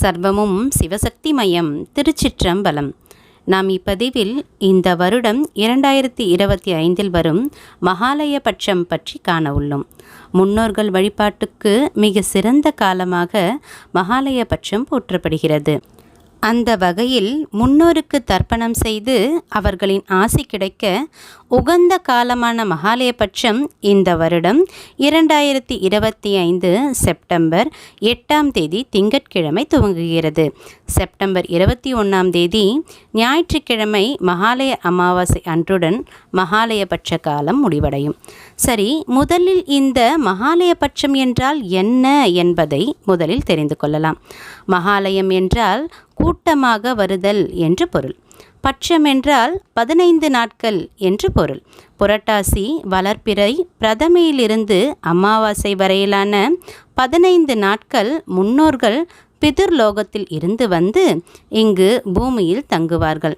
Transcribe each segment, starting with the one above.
சர்வமும் சிவசக்தி மையம் திருச்சிற்றம்பலம். நாம் இப்பதிவில் இந்த வருடம் இரண்டாயிரத்தி இருபத்தி ஐந்தில் வரும் மகாலய பட்சம் பற்றி காண உள்ளோம் முன்னோர்கள் வழிபாட்டுக்கு மிக சிறந்த காலமாக மகாலய பட்சம் போற்றப்படுகிறது. அந்த வகையில் முன்னோருக்கு தர்ப்பணம் செய்து அவர்களின் ஆசி கிடைக்க உகந்த காலமான மகாலயபட்சம் இந்த வருடம் இரண்டாயிரத்தி இருபத்தி ஐந்து செப்டம்பர் எட்டாம் தேதி திங்கட்கிழமை துவங்குகிறது. செப்டம்பர் இருபத்தி ஒன்றாம் தேதி ஞாயிற்றுக்கிழமை மகாலய அமாவாசை அன்றுடன் மகாலயபட்ச காலம் முடிவடையும். சரி முதலில் இந்த மகாலயபட்சம் என்றால் என்ன என்பதை முதலில் தெரிந்து கொள்ளலாம். மகாலயம் என்றால் கூட்டமாக வருதல் என்று பொருள். பட்சம் என்றால் பதினைந்து நாட்கள் என்று பொருள். புரட்டாசி வளர்ப்பிறை பிரதமையிலிருந்து அமாவாசை வரையிலான பதினைந்து நாட்கள் முன்னோர்கள் பிதிர்லோகத்தில் இருந்து வந்து இங்கு பூமியில் தங்குவார்கள்.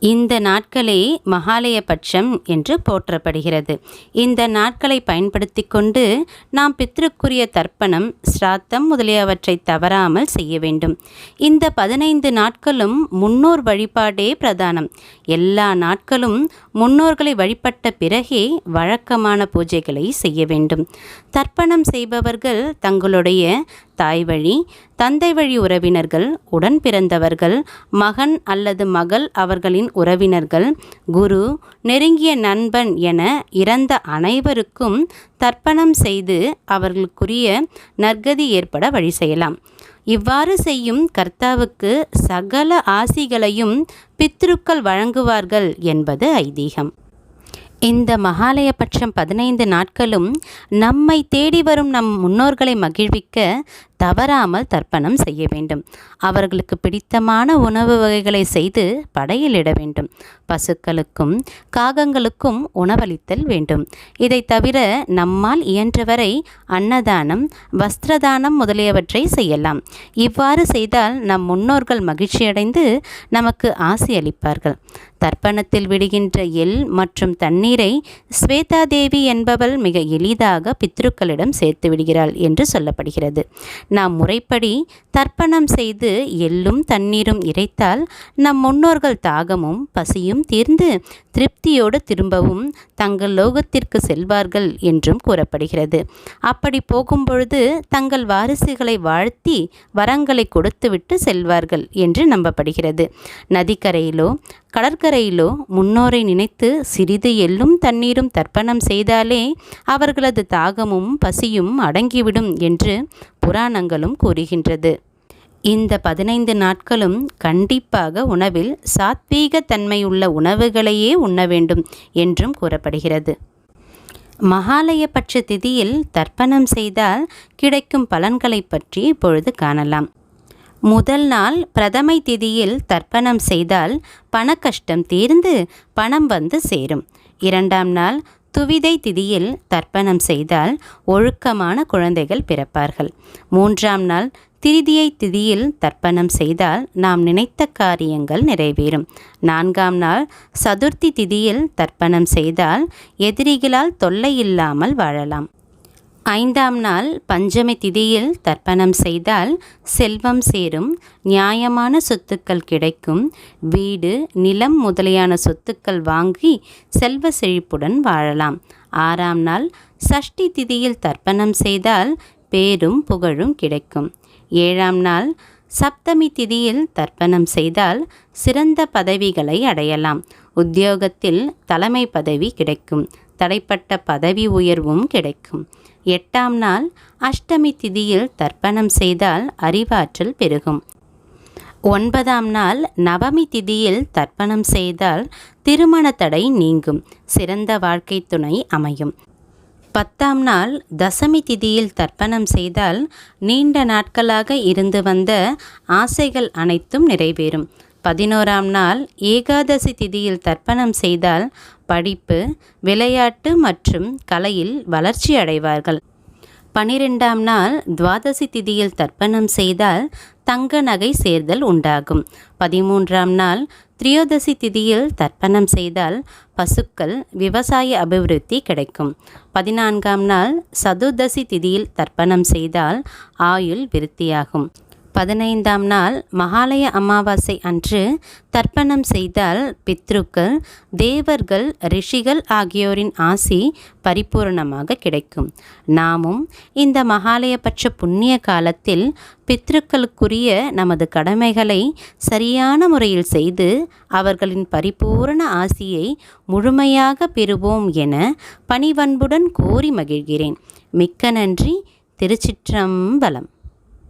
இந்த நாட்களே மகாலயபட்சம் என்று போற்றப்படுகிறது. இந்த நாட்களை பயன்படுத்தி கொண்டு நாம் பித்ருக்குரிய தர்ப்பணம் ஸ்ராத்தம் முதலியவற்றை தவறாமல் செய்ய வேண்டும். இந்த பதினைந்து நாட்களும் முன்னோர் வழிபாடே பிரதானம். எல்லா நாட்களும் முன்னோர்களை வழிபட்ட பிறகே வழக்கமான பூஜைகளை செய்ய வேண்டும். தர்ப்பணம் செய்பவர்கள் தங்களுடைய தாய் வழி தந்தை வழி உறவினர்கள் உடன் பிறந்தவர்கள் மகன் அல்லது மகள் அவர்களின் உறவினர்கள் குரு நெருங்கிய நண்பன் என இறந்த அனைவருக்கும் தர்ப்பணம் செய்து அவர்களுக்குரிய நற்கதி ஏற்பட வழி செய்யலாம். இவ்வாறு செய்யும் கர்த்தாவுக்கு சகல ஆசிகளையும் பித்ருக்கள் வழங்குவார்கள் என்பது ஐதீகம். இந்த மகாலயபட்சம் பதினைந்து நாட்களும் நம்மை தேடி வரும் நம் முன்னோர்களை மகிழ்விக்க தவறாமல் தர்ப்பணம் செய்ய வேண்டும். அவர்களுக்கு பிடித்தமான உணவு வகைகளை செய்து படையிலிட வேண்டும். பசுக்களுக்கும் காகங்களுக்கும் உணவளித்தல் வேண்டும். இதை தவிர நம்மால் இயன்றவரை அன்னதானம் வஸ்திரதானம் முதலியவற்றை செய்யலாம். இவ்வாறு செய்தால் நம் முன்னோர்கள் மகிழ்ச்சியடைந்து நமக்கு ஆசி அளிப்பார்கள். தர்ப்பணத்தில் விடுகின்ற எள் மற்றும் தண்ணீரை ஸ்வேதாதேவி என்பவள் மிக எளிதாக பித்ருக்களிடம் சேர்த்து விடுகிறாள் என்று சொல்லப்படுகிறது. நாம் முறைப்படி தர்ப்பணம் செய்து எள்ளும் தண்ணீரும் இறைத்தால் நம் முன்னோர்கள் தாகமும் பசியும் தீர்ந்து திருப்தியோடு திரும்பவும் தங்கள் லோகத்திற்கு செல்வார்கள் என்றும் கூறப்படுகிறது. அப்படி போகும்பொழுது தங்கள் வாரிசுகளை வாழ்த்தி வரங்களை கொடுத்துவிட்டு செல்வார்கள் என்று நம்பப்படுகிறது. நதிக்கரையிலோ கடற்கரையிலோ முன்னோரை நினைத்து சிறிது எள்ளும் தண்ணீரும் தர்ப்பணம் செய்தாலே அவர்களது தாகமும் பசியும் அடங்கிவிடும் என்று புராணங்களும் கூறுகின்றது. இந்த பதினைந்து நாட்களும் கண்டிப்பாக உணவில் சாத்வீக தன்மையுள்ள உணவுகளையே உண்ண வேண்டும் என்றும் கூறப்படுகிறது. மகாலயபட்ச திதியில் தர்ப்பணம் செய்தால் கிடைக்கும் பலன்களை பற்றி இப்பொழுது காணலாம். முதல் நாள் பிரதமை திதியில் தர்ப்பணம் செய்தால் பணக்கஷ்டம் கஷ்டம் தீர்ந்து பணம் வந்து சேரும். இரண்டாம் நாள் துவிதை திதியில் தர்ப்பணம் செய்தால் ஒழுக்கமான குழந்தைகள் பிறப்பார்கள். மூன்றாம் நாள் திருதியை திதியில் தர்ப்பணம் செய்தால் நாம் நினைத்த காரியங்கள் நிறைவேறும். நான்காம் நாள் சதுர்த்தி திதியில் தர்ப்பணம் செய்தால் எதிரிகளால் தொல்லை இல்லாமல் வாழலாம். ஐந்தாம் நாள் பஞ்சமி திதியில் தர்ப்பணம் செய்தால் செல்வம் சேரும் நியாயமான சொத்துக்கள் கிடைக்கும் வீடு நிலம் முதலியான சொத்துக்கள் வாங்கி செல்வ செழிப்புடன் வாழலாம். ஆறாம் நாள் சஷ்டி திதியில் தர்ப்பணம் செய்தால் பேரும் புகழும் கிடைக்கும். ஏழாம் நாள் சப்தமி திதியில் தர்ப்பணம் செய்தால் சிறந்த பதவிகளை அடையலாம். உத்தியோகத்தில் தலைமை பதவி கிடைக்கும். தடைப்பட்ட பதவி உயர்வும் கிடைக்கும். எட்டாம் நாள் அஷ்டமி திதியில் தர்ப்பணம் செய்தால் அறிவாற்றல் பெருகும். ஒன்பதாம் நாள் நவமி திதியில் தர்ப்பணம் செய்தால் திருமண தடை நீங்கும். சிறந்த வாழ்க்கை துணை அமையும். பத்தாம் நாள் தசமி திதியில் தர்ப்பணம் செய்தால் நீண்ட நாட்களாக இருந்து வந்த ஆசைகள் அனைத்தும் நிறைவேறும். பதினோராம் நாள் ஏகாதசி திதியில் தர்ப்பணம் செய்தால் படிப்பு விளையாட்டு மற்றும் கலையில் வளர்ச்சி அடைவார்கள். பனிரெண்டாம் நாள் துவாதசி திதியில் தர்ப்பணம் செய்தால் தங்க நகை சேர்தல் உண்டாகும். பதிமூன்றாம் நாள் திரியோதசி திதியில் தர்ப்பணம் செய்தால் பசுக்கள் விவசாய அபிவிருத்தி கிடைக்கும். பதினான்காம் நாள் சதுர்தசி திதியில் தர்ப்பணம் செய்தால் ஆயுள் விருத்தியாகும். பதினைந்தாம் நாள் மகாலய அமாவாசை அன்று தர்ப்பணம் செய்தால் பித்ருக்கள் தேவர்கள் ரிஷிகள் ஆகியோரின் ஆசி பரிபூரணமாக கிடைக்கும். நாமும் இந்த மகாலயபட்ச புண்ணிய காலத்தில் பித்ருக்களுக்குரிய நமது கடமைகளை சரியான முறையில் செய்து அவர்களின் பரிபூரண ஆசியை முழுமையாக பெறுவோம் என பணிவன்புடன் கோரி மகிழ்கிறேன். மிக்க நன்றி. திருச்சிற்றம்பலம்.